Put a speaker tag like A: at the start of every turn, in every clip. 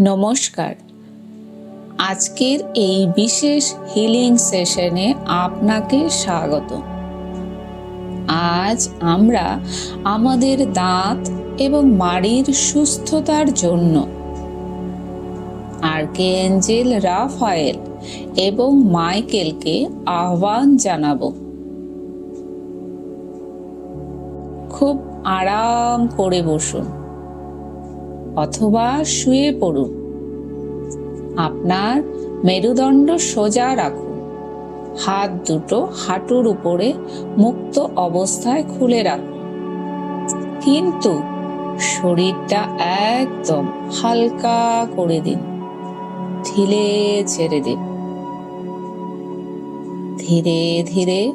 A: নমস্কার। আজকের এই বিশেষ হিলিং সেশনে আপনাকে স্বাগত। আজ আমরা আমাদের দাঁত এবং মাড়ির সুস্থতার জন্য আর্কেঞ্জেল রাফায়েল এবং মাইকেলকে আহ্বান জানাব। খুব আরাম করে বসুন। অথবা শুয়ে পড়ুন। আপনার মেরুদণ্ড সোজা রাখুন। হাত দুটো হাঁটুর উপরে মুক্ত অবস্থায় খুলে রাখুন। কিন্তু শরীরটা একদম হালকা করে দিন। ঢিলে ছেড়ে দিন। ধীরে ধীরে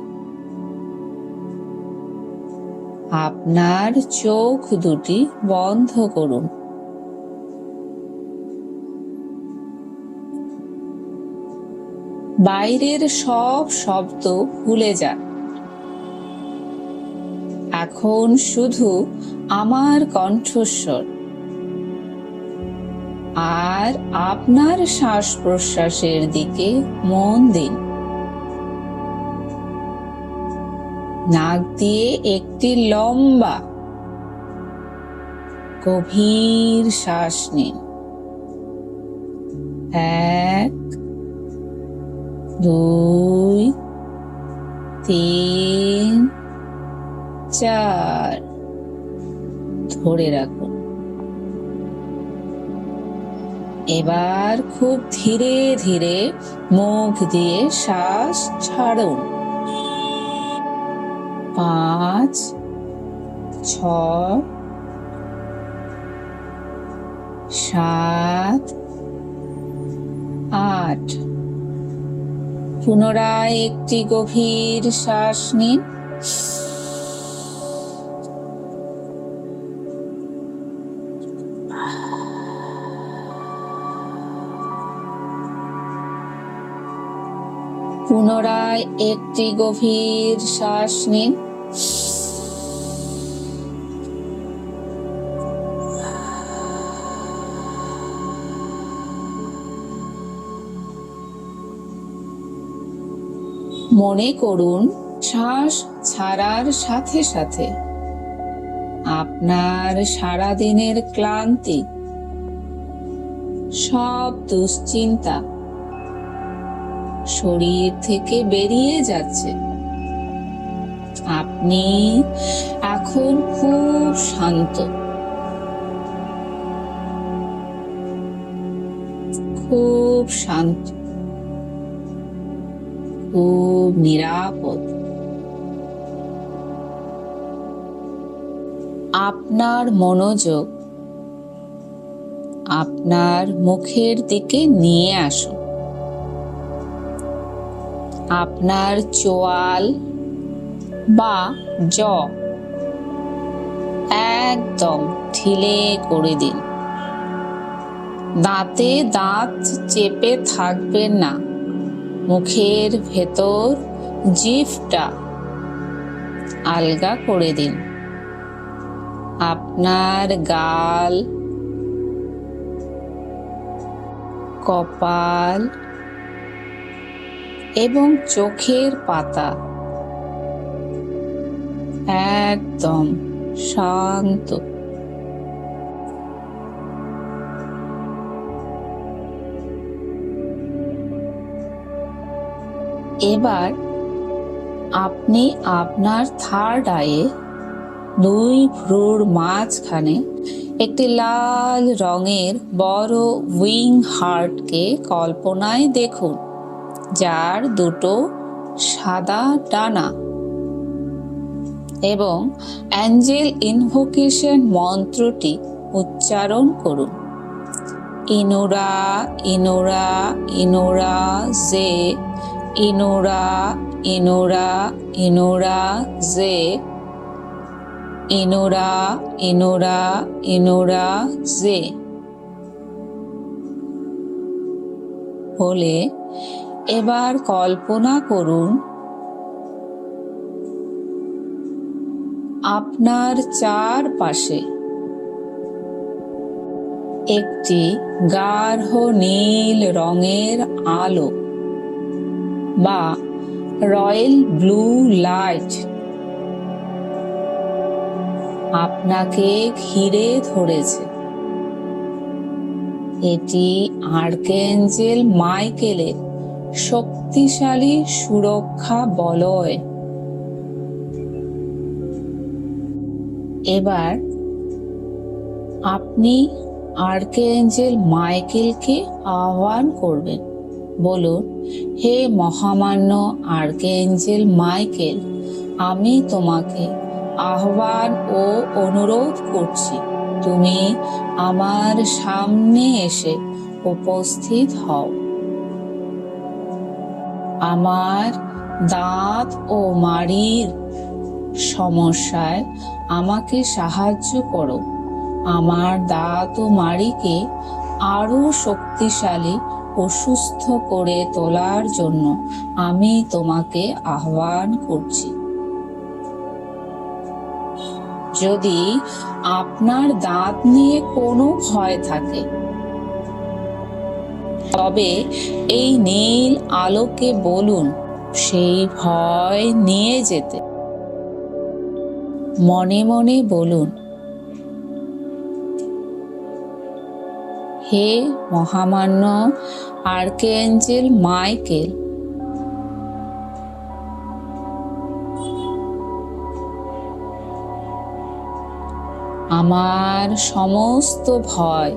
A: আপনার চোখ দুটি বন্ধ করুন। বাইরের সব শব্দ ভুলে যান। এখন শুধু আমার কণ্ঠস্বর। আর আপনার শ্বাস প্রশ্বাসের দিকে মন দিন। নাক দিয়ে একটি লম্বা, গভীর শ্বাস নিন। এক দুই, তিন, চার। ধরে রাখুন এবার খুব ধীরে ধীরে মুখ দিয়ে শ্বাস ছাড়ুন পাঁচ ছয় সাত, আট। পুনরায় একটি গভীর শ্বাস নিন। পুনরায় একটি গভীর শ্বাস নিন। মনে করুন, শ্বাস ছাড়ার সাথে সাথে। আপনার সারাদিনের ক্লান্তি, সব দুশ্চিন্তা শরীর থেকে বেরিয়ে যাচ্ছে। আপনি এখন খুব শান্ত। খুব শান্ত। খুব নিরাপদ। আপনার মনোযোগ আপনার মুখের দিকে নিয়ে আসুন। আপনার চোয়াল বা জ একদম ঢিলে করে দিন। দাঁতে দাঁত চেপে থাকবেন না। মুখের ভেতর জিভটা আলগা করে দিন। আপনার গাল কপাল এবং চোখের পাতা একদম শান্ত। এবার আপনি আপনার থার্ড আয়ে দুই ভ্রুর মাঝখানে একটি লাল রঙের বড় উইং হার্টকে কল্পনায় দেখুন, যার দুটো সাদা ডানা এবং অ্যাঞ্জেল ইনভোকেশন মন্ত্রটি উচ্চারণ করুন। ইনোরা ইনোরা ইনোরা জে ইনোরা ইনোরা ইনোরা, জে। ইনোরা ইনোরা ইনোরা, জে। বলে এবার কল্পনা করুন, আপনার চারপাশে একটি গাঢ় নীল রঙের আলো বা রয়্যাল ব্লু লাইট। আপনাকে ঘিরে ধরেছে। এটি আর্কেঞ্জেল মাইকেলের শক্তিশালী সুরক্ষা বলয়। এবার আপনি আর্কেঞ্জেল মাইকেলকে আহ্বান করবেন। বলুন, হে মহামান্য আর্কেঞ্জেল মাইকেল, আমি তোমাকে আহ্বান ও অনুরোধ করছি, তুমি আমার সামনে এসে উপস্থিত হও। আমার দাঁত ও মাড়ির সমস্যায় আমাকে সাহায্য করো। আমার দাঁত ও মাড়িকে আরও শক্তিশালী ও সুস্থ করে তোলার জন্য আমি তোমাকে আহ্বান করছি। যদি আপনার দাঁত নিয়ে কোনো ভয় থাকে, তবে এই নীল আলোকে বলুন, সেই ভয় নিয়ে যেতে। মনে মনে বলুন হে মহামান্য আর্কেঞ্জেল মাইকেল। আমার সমস্ত ভয়।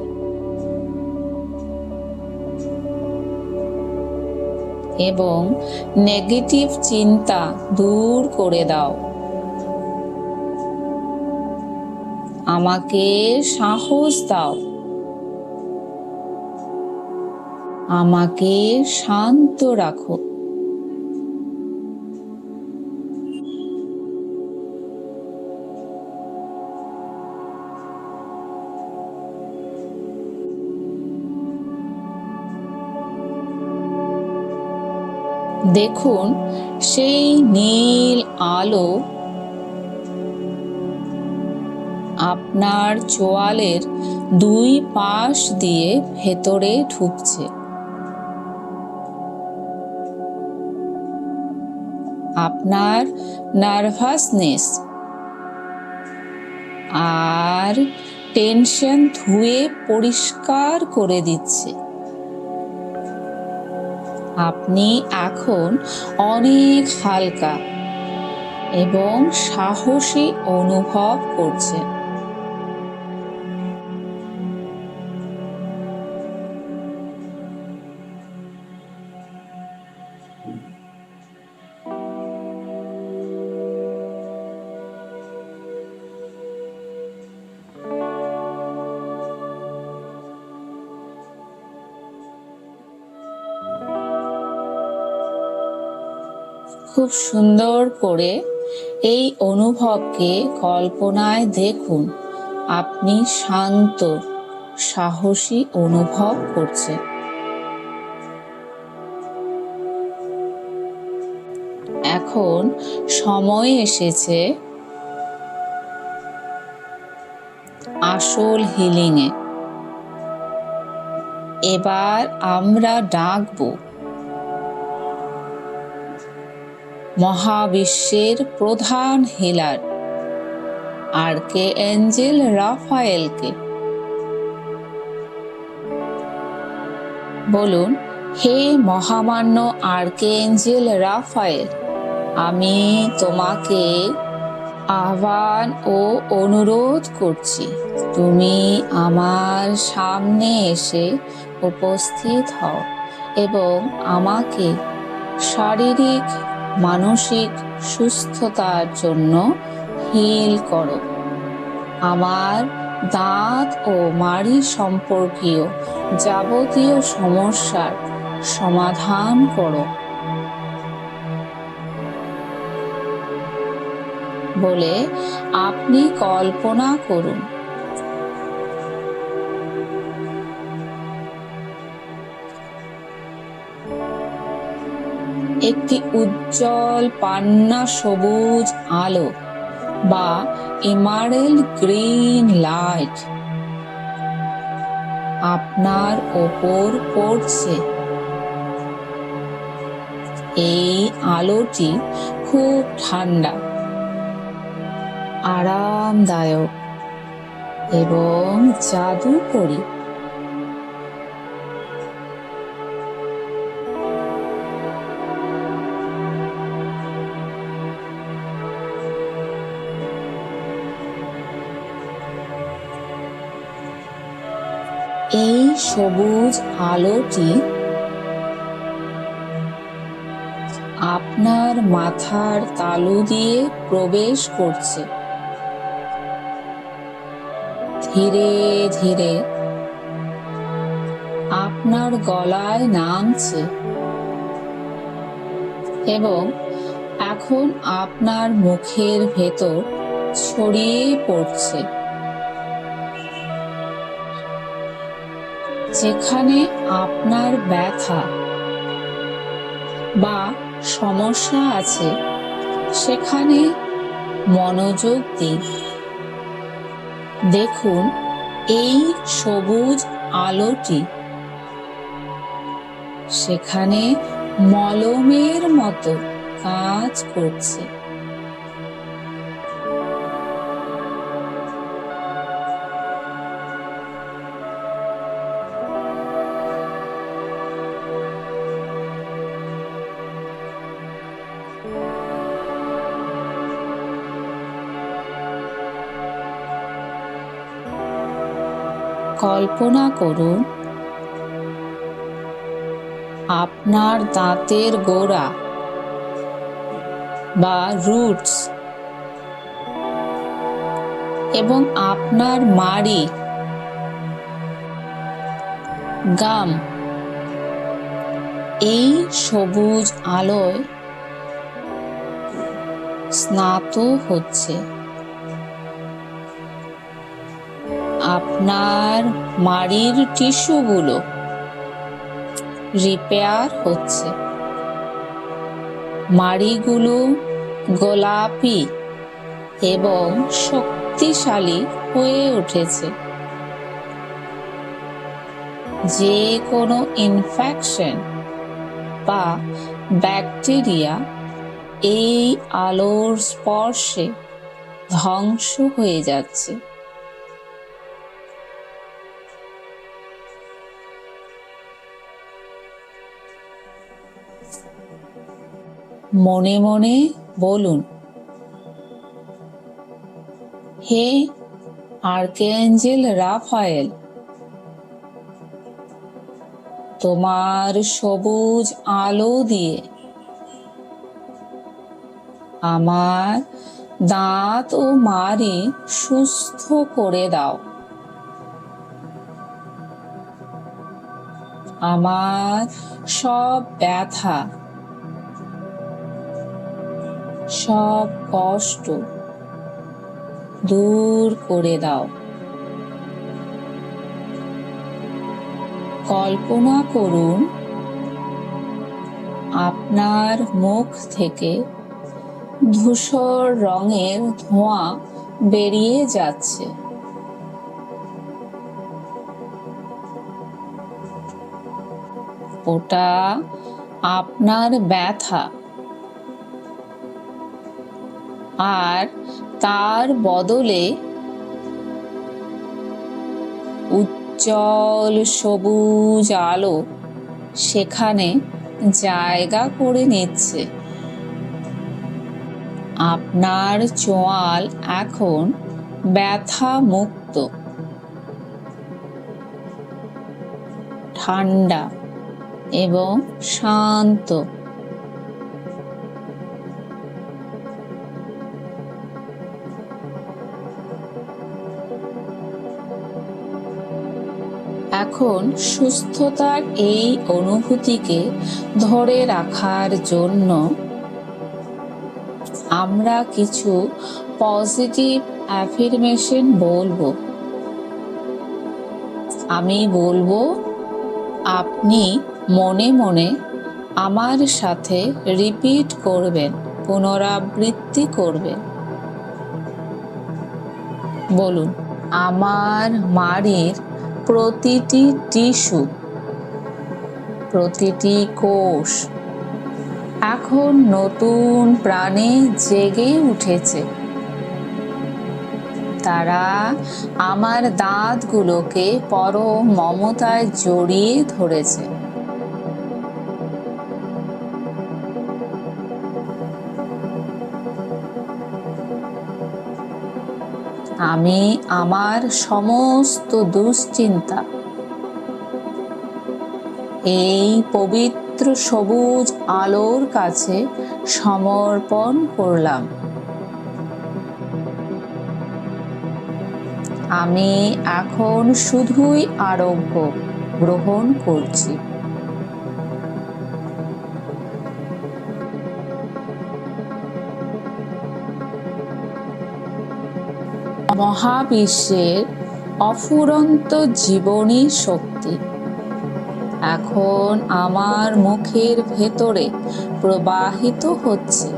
A: এবং নেগেটিভ চিন্তা দূর করে দাও। আমাকে সাহস দাও। আমাকে শান্ত রাখো। দেখুন সেই নীল আলো আপনার চোয়ালের দুই পাশ দিয়ে ভেতরে ঢুকছে। আপনার নার্ভাসনেস আর টেনশন ধুয়ে পরিষ্কার করে দিচ্ছে। আপনি এখন অনেক হালকা এবং সাহসী অনুভব করছেন। খুব সুন্দর করে এই অনুভবকে কল্পনায় দেখুন। আপনি শান্ত, সাহসী অনুভব করছেন এখন সময় এসেছে আসল হিলিংয়ে এবার আমরা ডাকবো। মহাবিশ্বের প্রধান হিলার আর কে এঞ্জেল রাফায়েলকে। বলুন, হে মহামান্য আর্কেঞ্জেল রাফায়েল, আমি তোমাকে আহ্বান ও অনুরোধ করছি, তুমি আমার সামনে এসে উপস্থিত হও এবং আমাকে শারীরিক মানসিক সুস্থতার জন্য হিল করো। আমার দাঁত ও মাড়ি সম্পর্কীয় যাবতীয় সমস্যার সমাধান করো। বলে আপনি কল্পনা করুন। একটি উজ্জ্বল পান্না সবুজ আলো বা ইমারেল গ্রিন লাইট আপনার ওপর পড়ছে। এই আলোটি খুব ঠান্ডা, আরামদায়ক এবং জাদুকরী। সবুজ আলোটি আপনার মাথার তালু দিয়ে প্রবেশ করছে। ধীরে ধীরে আপনার গলায় নামছে। এবং এখন আপনার মুখের ভেতর ছড়িয়ে পড়ছে। যেখানে আপনার ব্যথা বা সমস্যা আছে, সেখানে মনোযোগ দিন। দেখুন, এই সবুজ আলোটি সেখানে মলমের মতো কাজ করছে। কল্পনা করুন। আপনার দাঁতের গোড়া বা রুটস এবং আপনার মাড়ি গাম এই সবুজ আলোয় স্নাত হচ্ছে। আপনার মাড়ির টিস্যুগুলো রিপেয়ার হচ্ছে। মাড়িগুলো গোলাপি এবং শক্তিশালী হয়ে উঠেছে। যে কোনো ইনফেকশন বা ব্যাকটেরিয়া এই আলোর স্পর্শে ধ্বংস হয়ে যাচ্ছে। মনে মনে বলুন, হে আর্কেঞ্জেল রাফায়েল, তোমার সবুজ আলো দিয়ে আমার দাঁত ও মারি সুস্থ করে দাও। আমার সব ব্যথা সব কষ্ট দূর করে দাও। কল্পনা করুন, আপনার মুখ থেকে ধূসর রঙের ধোঁয়া বেরিয়ে যাচ্ছে। ওটা আপনার ব্যথা। আর তার বদলে উজ্জ্বল সবুজ আলো সেখানে জায়গা করে নিচ্ছে। আপনার চোয়াল এখন ব্যথা মুক্ত ঠান্ডা এবং শান্ত। এখন সুস্থতার এই অনুভূতিকে ধরে রাখার জন্য আমরা কিছু পজিটিভ অ্যাফিরমেশন বলব। আমি বলব, আপনি মনে মনে আমার সাথে রিপিট করবেন, পুনরাবৃত্তি করবেন। বলুন, আমার মাড়ির প্রতিটি টিস্যু, প্রতিটি কোষ এখন নতুন প্রাণে জেগে উঠেছে। তারা আমার দাঁতগুলোকে পরম মমতায় জড়িয়ে ধরেছে। আমি আমার সমস্ত দুশ্চিন্তা, এই পবিত্র সবুজ আলোর কাছে সমর্পণ করলাম। আমি এখন শুধুই আরোগ্য গ্রহণ করছি। মহাবিশ্বের অফুরন্ত জীবনী শক্তি। এখন আমার মুখের ভেতরে প্রবাহিত হচ্ছে।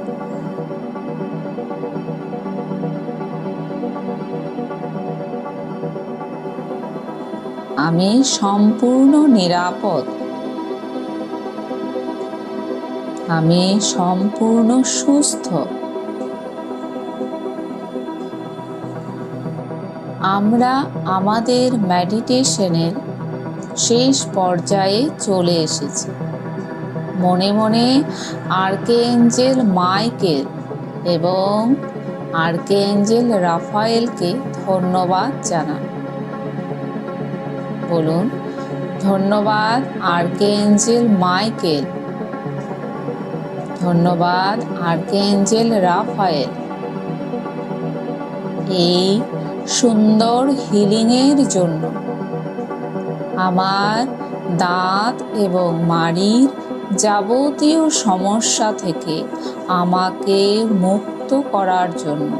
A: আমি সম্পূর্ণ নিরাপদ। আমি সম্পূর্ণ সুস্থ। আমরা আমাদের মেডিটেশনের শেষ পর্যায়ে চলে এসেছি। মনে মনে আর্কেঞ্জেল মাইকেল এবং আর্কেঞ্জেল রাফায়েলকে ধন্যবাদ জানান। বলুন, ধন্যবাদ আর্কেঞ্জেল মাইকেল ধন্যবাদ আর্কেঞ্জেল রাফায়েল এই সুন্দর হিলিংয়ের জন্য। আমার দাঁত এবং মাড়ির যাবতীয় সমস্যা থেকে আমাকে মুক্ত করার জন্য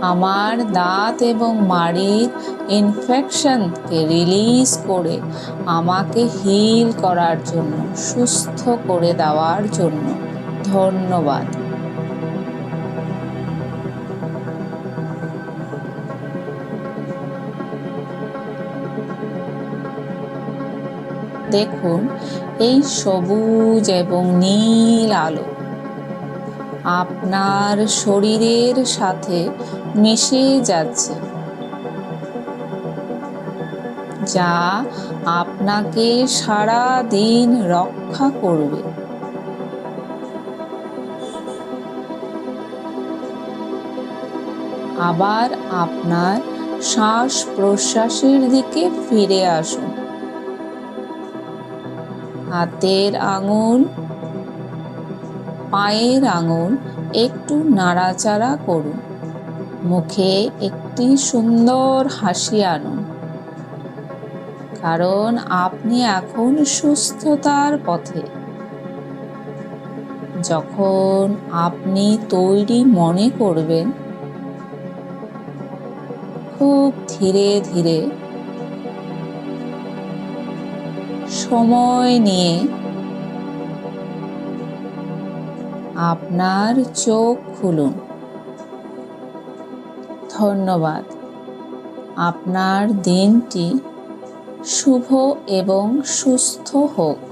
A: আমার দাঁত এবং মাড়ির ইনফেকশনকে রিলিজ করে আমাকে হিল করার জন্য, সুস্থ করে দেওয়ার জন্য ধন্যবাদ। দেখুন, এই সবুজ এবং নীল আলো আপনার শরীরের সাথে মিশে যাচ্ছে, যা আপনাকে সারা দিন রক্ষা করবে। আবার আপনার শ্বাস প্রশ্বাসের দিকে ফিরে আসুন। হাতের আঙুল, পায়ের আঙুল একটু নাড়াচাড়া করুন। মুখে একটি সুন্দর হাসি আনুন। কারণ আপনি এখন সুস্থতার পথে। যখন আপনি তৈরি মনে করবেন, খুব ধীরে ধীরে সময় নিয়ে আপনার চোখ খুলুন। ধন্যবাদ। আপনার দিনটি শুভ এবং সুস্থ হোক।